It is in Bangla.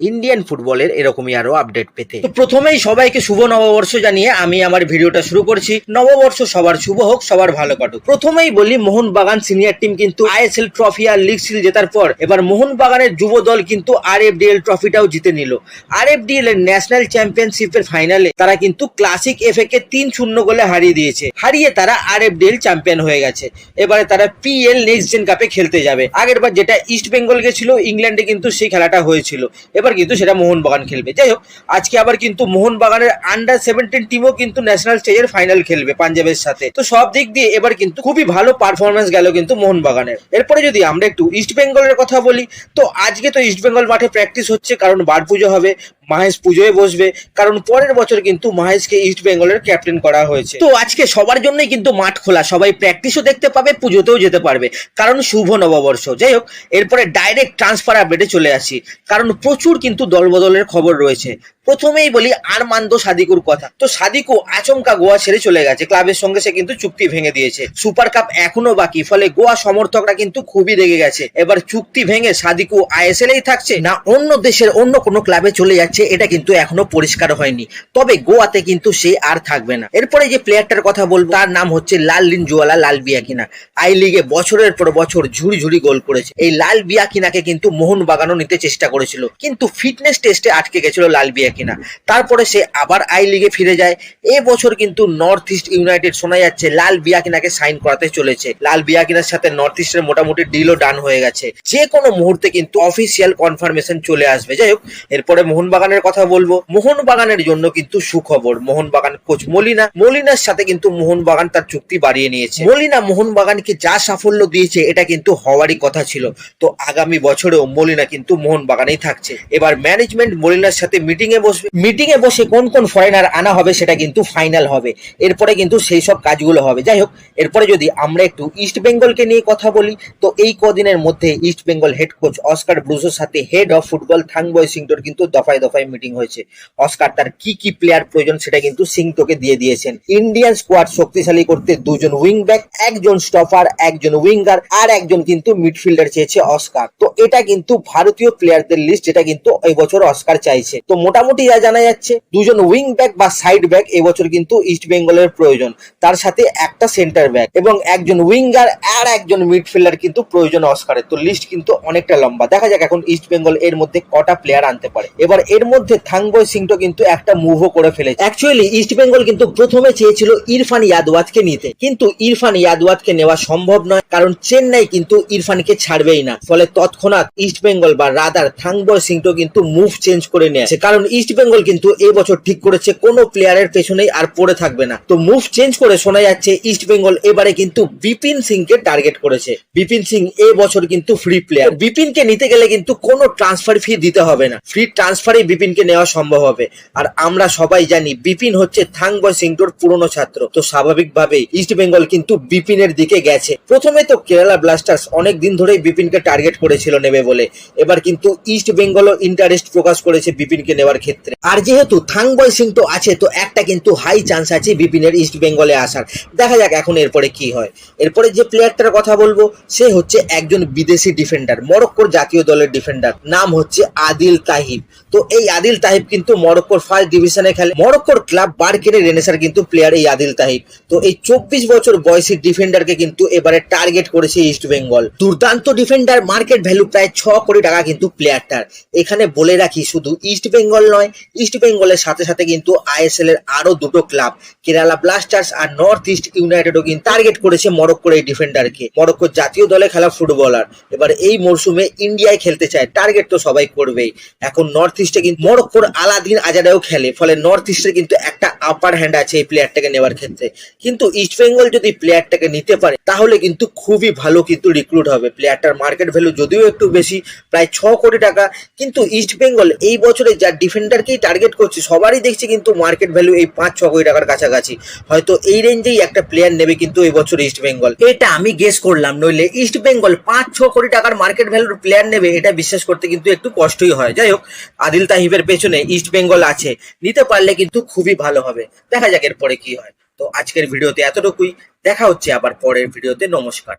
ইন্ডিয়ান ফুটবলের এরকমই আরও আপডেট পেতে। প্রথমেই সবাইকে শুভ নববর্ষ জানিয়ে আমি আমার ভিডিওটা শুরু করছি। নববর্ষ সবার শুভ হোক, সবার ভালো কাটুক। প্রথমেই বলি, মোহনবাগান সিনিয়র টিম কিন্তু আইএসএল ট্রফি আর লিগ সিল জেতার পর এবার মোহনবাগানের যুব দল কিন্তু আর এফ এফডিএল ট্রফিটাও জিতে নিল। আর এফডিএল এর ন্যাশনাল চ্যাম্পিয়নশিপের ফাইনালে তারা কিন্তু ক্লাসিক এফএ কে তিন শূন্য গোলে হারিয়ে দিয়েছে। হারিয়ে তারা আর এফ এফডিএল চ্যাম্পিয়ন হয়ে গেছে। এবারে তারা পিএল নেক্সট জেন কাপে খেলতে যাবে। আগের বার যেটা ইস্ট বেঙ্গল গেছিল ইংল্যান্ডে কিন্তু সেই খেলাটা হয়েছিল। এবার কিন্তু সেটা মোহনবাগান খেলবে। যাই হোক, আজকে আবার কিন্তু মোহনবাগানের আন্ডার সেভেন্টিন টিমও কিন্তু ন্যাশনাল স্টেজের ফাইনাল খেলবে পাঞ্জাবের সাথে। তো সব দিক দিয়ে এবার কিন্তু খুবই ভালো পারফরমেন্স গেল কিন্তু মোহনবাগানের। এরপরে যদি আমরা একটু ইস্ট বেঙ্গলের কথা বলি, তো আজকে তো ইস্ট বেঙ্গল মাঠে প্র্যাকটিস হচ্ছে, কারণ বার পুজো হবে। মাহেশ পুজোয় বসবে, কারণ পরের বছর কিন্তু মাহেশকে ইস্ট বেঙ্গলের ক্যাপ্টেন করা হয়েছে। তো আজকে সবার জন্যই কিন্তু মাঠ খোলা, সবাই প্র্যাকটিসও দেখতে পাবে, পুজোতেও যেতে পারবে। কারণ শুভ নববর্ষ। যাই হোক, এরপরে ডাইরেক্ট ট্রান্সফার আপডেটে চলে আসি। কারণ প্রচুর কিন্তু দলবদলের খবর রয়েছে। প্রথমেই বলি আরমান্দ সাদিকুর কথা। তো সাদিকু আচমকা গোয়া ছেড়ে চলে গেছে। ক্লাবের সঙ্গে সে কিন্তু চুক্তি ভেঙে দিয়েছে। সুপার কাপ এখনও বাকি, ফলে গোয়া সমর্থকরা কিন্তু খুবই রেগে গেছে। এবার চুক্তি ভেঙে সাদিকু আইএসএল এই থাকছে, না অন্য দেশের অন্য কোনো ক্লাবে চলে যাচ্ছে, এটা কিন্তু এখনও পরিষ্কার হয়নি। তবে গোয়াতে কিন্তু সে আর থাকবে না। এরপরে যে প্লেয়ারটার কথা বলব, তার নাম হচ্ছে লাল লিনজুয়ালা লাল বিয়াকিনা আই লিগে বছরের পর বছর ঝুড়ি ঝুড়ি গোল করেছে। এই লাল বিয়াকিনাকে কিন্তু মোহন বাগানও নিতে চেষ্টা করেছিল। কিন্তু ফিটনেস টেস্টে আটকে গেছিল লাল বিয়াকিনা তারপরে সে আবার আই লিগে ফিরে যায়। এ বছর কিন্তু নর্থ ইস্ট ইউনাইটেড শোনা যাচ্ছে, লাল বিয়াকিনাকে সাইন করাতে চলেছে। লাল বিয়াকিনার সাথে নর্থ ইস্টের মোটামুটি ডিলও ডান হয়ে গেছে। যে কোনো মুহূর্তে কিন্তু অফিসিয়াল কনফার্মেশন চলে আসবে। যাই হোক, এরপরে মোহনবাগানের কথা বলব। মোহনবাগানের জন্য কিন্তু সুখবর। মোহনবাগান কোচ মলিনা। মলিনার সাথে কিন্তু মোহনবাগান তার চুক্তি বাড়িয়ে নিয়েছে। মলিনা মোহনবাগানকে যা সাফল্য দিয়েছে, এটা কিন্তু হওয়ারই কথা ছিল। তো আগামী বছরেও মলিনা কিন্তু মোহনবাগানেই থাকছে। এবার ম্যানেজমেন্ট মলিনার সাথে মিটিং এ বসবে। মিটিং এ বসে কোন কোন ফরেনার আনা হবে সেটা কিন্তু ফাইনাল হবে। এরপরে কিন্তু সেই সব কাজগুলো হবে। যাই হোক, এরপরে যদি আমরা একটু ইস্ট বেঙ্গলকে নিয়ে কথা বলি, তো এই কদিনের মধ্যে East Bengal head coach Oscar ব্রুজোর সাথে হেড অফ ফুটবল থাংবয় সিংটোর কিন্তু দফায় দফায় মিটিং হয়েছে। অস্কার তার কি কি প্লেয়ার প্রয়োজন সেটা কিন্তু সিংটোকে দিয়ে দিয়েছেন। ইন্ডিয়ান স্কোয়াড শক্তিশালী করতে দুজন উইং ব্যাক একজন স্টপার একজন উইঙ্গার আর একজন কিন্তু মিডফিল্ডার চেয়েছে অস্কার তো এটা কিন্তু ভারতীয় প্লেয়ারদের লিস্ট যেটা কিন্তু এই বছর অস্কার চাইছে। তো মোটামুটি যা জানা যাচ্ছে, দুজন উইং ব্যাক বা সাইড ব্যাক এবছর কিন্তু ইস্ট বেঙ্গলের প্রয়োজন। তার সাথে একটা সেন্টার ব্যাক এবং একজন উইঙ্গার আর একজন মিডফিল্ডার কিন্তু প্রয়োজন অস্কারের তো লিস্ট কিন্তু অনেকটা লম্বা। দেখা যাক এখন ইস্ট বেঙ্গল এর মধ্যে কটা প্লেয়ার আনতে পারে। এবার এর মধ্যে থাংবয় সিংটো কিন্তু একটা মুভও করে ফেলেছে। অ্যাকচুয়ালি ইস্ট বেঙ্গল কিন্তু প্রথমে চেয়েছিল ইরফান ইয়াদওয়াতকে নিতে। কিন্তু ইরফান ইয়াদওয়াতকে নেওয়া সম্ভব নয়, কারণ চেন্নাই কিন্তু ইরফানকে ছাড়বেই না। ফলে তৎক্ষণাৎ ইস্ট বেঙ্গল বা রাদার থাংবয় সিংটো কিন্তু মুভ চেঞ্জ করে নিয়েছে। কারণ ইস্ট বেঙ্গল কিন্তু এই বছর ঠিক করেছে, কোনো প্লেয়ারের পেছনেই আর পড়ে থাকবে না। তো মুভ চেঞ্জ করে শোনা যাচ্ছে ইস্ট বেঙ্গল এবারে কিন্তু বিপিন সিংকে টার্গেট করেছে। বিপিন সিং এ বছর কিন্তু ফ্রি প্লেয়ার বিপিনকে নিতে গেলে কিন্তু কোনো ট্রান্সফার ফি দিতে হবে না। ফ্রি ট্রান্সফারেই বিপিনকে নেওয়া সম্ভব হবে। আর আমরা সবাই জানি, বিপিন হচ্ছে থাংবয় সিংটোর পুরনো ছাত্র। তো স্বাভাবিকভাবে ইস্ট বেঙ্গল কিন্তু বিপিনের দিকে গেছে। প্রথমে তো কেরালা ব্লাস্টার্স অনেক দিন ধরেই বিপিনকে টার্গেট করেছিল নেবে বলে। এবার কিন্তু ইস্ট বেঙ্গলও ইন্টারেস্ট প্রকাশ করেছে বিপিনকে নেওয়ার ক্ষেত্রে। আর যেহেতু থাংবয় সিং তো আছে, তো একটা কিন্তু হাই চান্স আছে বিপিনের ইস্ট বেঙ্গলে আসার। দেখা যাক এখন এরপরে কি হয়। এরপরে যে প্লেয়ারটার কথা বলব, সে হচ্ছে একজন বিদেশি ডিফেন্ডার মরক্কোর জাতীয় দলের ডিফেন্ডার নাম হচ্ছে আদিল তাহিব। তো এই আদিল তাহিব কিন্তু মরক্কোর ফার্স্ট ডিভিশনে খেলে। মরক্কোর ক্লাব বার্কেনে রেনেসার কিন্তু প্লেয়ার এই আদিল তাহিব। তো এই চব্বিশ বছর বয়সী ডিফেন্ডারকে কিন্তু এবারে টার্গেট করেছে ইস্ট বেঙ্গল দুর্দান্ত ডিফেন্ডার মার্কেট ভ্যালু প্রায় ছ কোটি টাকা কিন্তু প্লেয়ারটার এখানে বলে রাখি, শুধু ইস্ট বেঙ্গল নয় ইস্ট বেঙ্গলের সাথে সাথে কিন্তু আইএসএল এর আরও দুটো ক্লাব কেরালা ব্লাস্টার্স আর নর্থ ইস্ট ইউনাইটেডও কিন্তু টার্গেট করেছে মরক্কোর এই ডিফেন্ডারকে মরক্কোর জাতীয় দলে খেলা ফুটবলার এবার এই মরশুমে ইন্ডিয়ায় খেলতে চায় টার্গেট তো সবাই করবেই। এখন নর্থ ইস্টে কিন্তু মরক্কোর আলাদিন আজারেও খেলে, ফলে নর্থ ইস্টের কিন্তু একটা আপার হ্যান্ড আছে এই প্লেয়ারটাকে নেওয়ার ক্ষেত্রে। কিন্তু ইস্ট বেঙ্গল যদি প্লেয়ারটাকে নিতে পারে, তাহলে কিন্তু খুবই ভালো কিন্তু রিক্রুট হবে। প্লেয়ারটার মার্কেট ভ্যালু যদিও একটু বেশি, প্রায় ছ কোটি টাকা। কিন্তু ইস্ট বেঙ্গল এই বছরে যা ডিফেন্ডার সেন্টারকেই টার্গেট করছি। সবারই দেখছি কিন্তু মার্কেট ভ্যালু এই পাঁচ, ছ কোটি টাকার কাছাকাছি। হয়তো এই রেঞ্জেই একটা প্লেয়ার নেবে কিন্তু এই বছর ইস্ট বেঙ্গল এটা আমি গেস করলাম, নইলে ইস্ট বেঙ্গল পাঁচ, ছ কোটি টাকার মার্কেট ভ্যালুর প্লেয়ার নেবে, এটা বিশ্বাস করতে কিন্তু একটু কষ্টই হয়। যাই হোক, আদিল তাহিবের পেছনে ইস্ট বেঙ্গল আছে, নিতে পারলে কিন্তু খুবই ভালো হবে। দেখা যাক এরপরে কি হয়। তো আজকের ভিডিওতে এতটুকুই। দেখা হচ্ছে আবার পরের ভিডিওতে। নমস্কার।